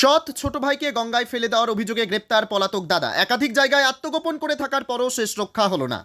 সৎ ছোট ভাইকে গঙ্গায় ফেলে দেওয়ার অভিযোগে গ্রেপ্তার পলাতক দাদা। একাধিক জায়গায় আত্মগোপন করে থাকার পরও শেষ রক্ষা হলো না।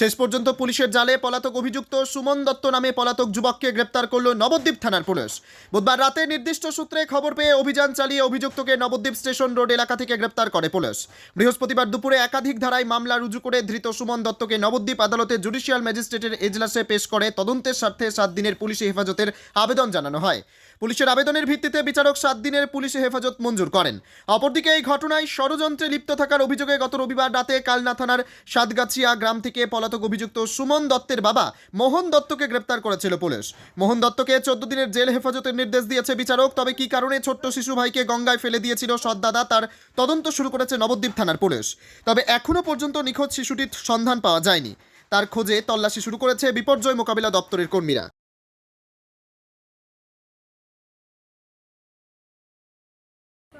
শেষ পর্যন্ত পুলিশের জালে পলাতক অভিযুক্ত সুমন দত্ত নামে পলাতক যুবককে গ্রেপ্তার করল নবদ্বীপ থানার পুলিশ। বুধবার রাতে নির্দিষ্ট সূত্রে খবর পেয়ে অভিযান চালিয়ে অভিযুক্তকে নবদ্বীপ স্টেশন রোড এলাকা থেকে গ্রেপ্তার করে পুলিশ। বৃহস্পতিবার দুপুরে একাধিক ধারায় মামলা রুজু করে ধৃত সুমন দত্তকে নবদ্বীপ আদালতে জুডিশিয়াল ম্যাজিস্ট্রেটের এজলাসে পেশ করে তদন্তের স্বার্থে সাত দিনের পুলিশি হেফাজতের আবেদন জানানো হয়। পুলিশের আবেদনের ভিত্তিতে বিচারক সাত দিনের পুলিশি হেফাজত মঞ্জুর করেন। অপরদিকে এই ঘটনায় ষড়যন্ত্রে লিপ্ত থাকার অভিযোগে গত রবিবার রাতে কালনা থানার সাতগাছিয়া গ্রাম থেকে পলাতক অভিযুক্ত সুমন দত্তের বাবা মোহন দত্তকে গ্রেপ্তার করেছিল পুলিশ। মোহন দত্তকে চোদ্দ দিনের জেল হেফাজতের নির্দেশ দিয়েছে বিচারক, তবে কি কারণে ছোট্ট শিশু ভাইকে গঙ্গায় ফেলে দিয়েছিল সৎদাদা তার তদন্ত শুরু করেছে নবদ্বীপ থানার পুলিশ। তবে এখনও পর্যন্ত নিখোঁজ শিশুটির সন্ধান পাওয়া যায়নি। তার খোঁজে তল্লাশি শুরু করেছে বিপর্যয় মোকাবিলা দপ্তরের কর্মীরা।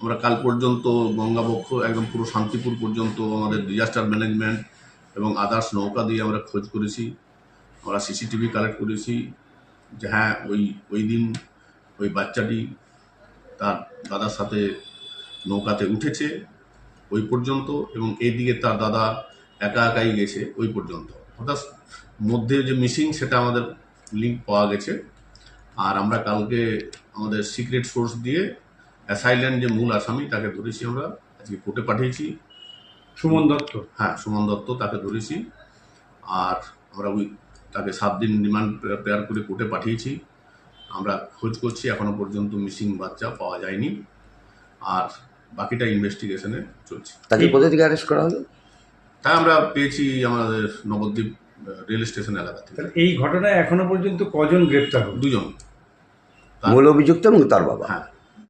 আমরা কাল পর্যন্ত গঙ্গাবক্ষ, একদম পুরো শান্তিপুর পর্যন্ত আমাদের ডিজাস্টার ম্যানেজমেন্ট এবং আদার্স নৌকা দিয়ে আমরা খোঁজ করেছি, আমরা সিসিটিভি কালেক্ট করেছি যে হ্যাঁ ওই ওই দিন ওই বাচ্চাটি তার দাদার সাথে নৌকাতে উঠেছে ওই পর্যন্ত এবং এইদিকে তার দাদা একা একাই গেছে ওই পর্যন্ত। অর্থাৎ মধ্যে যে মিসিং সেটা আমাদের লিঙ্ক পাওয়া গেছে। আর আমরা কালকে আমাদের সিক্রেট সোর্স দিয়ে অ্যাসাইল্যান্ড যে মূল আসামি তাকে ধরেছি আমরা। আজকে কোর্টে পাঠিয়েছি। সুমন দত্ত? হ্যাঁ সুমন দত্ত তাকে ধরেছি। আর আমরা ওই তাকে সাত দিন রিমান্ড প্রেয়ার করে কোর্টে পাঠিয়েছি। আমরা খোঁজ করছি এখনও পর্যন্ত মিসিং বাচ্চা পাওয়া যায়নি। আর বাকিটা ইনভেস্টিগেশনে চলছে। তাকে কোথা থেকে অ্যারেস্ট করা হলো? তাই আমরা পেয়েছি আমাদের নবদ্বীপ রেল স্টেশন এলাকা থেকে। এই ঘটনায় এখনও পর্যন্ত কজন গ্রেপ্তার হলো? দুজন। মূল অভিযুক্ত এবং তার বাবা। হ্যাঁ।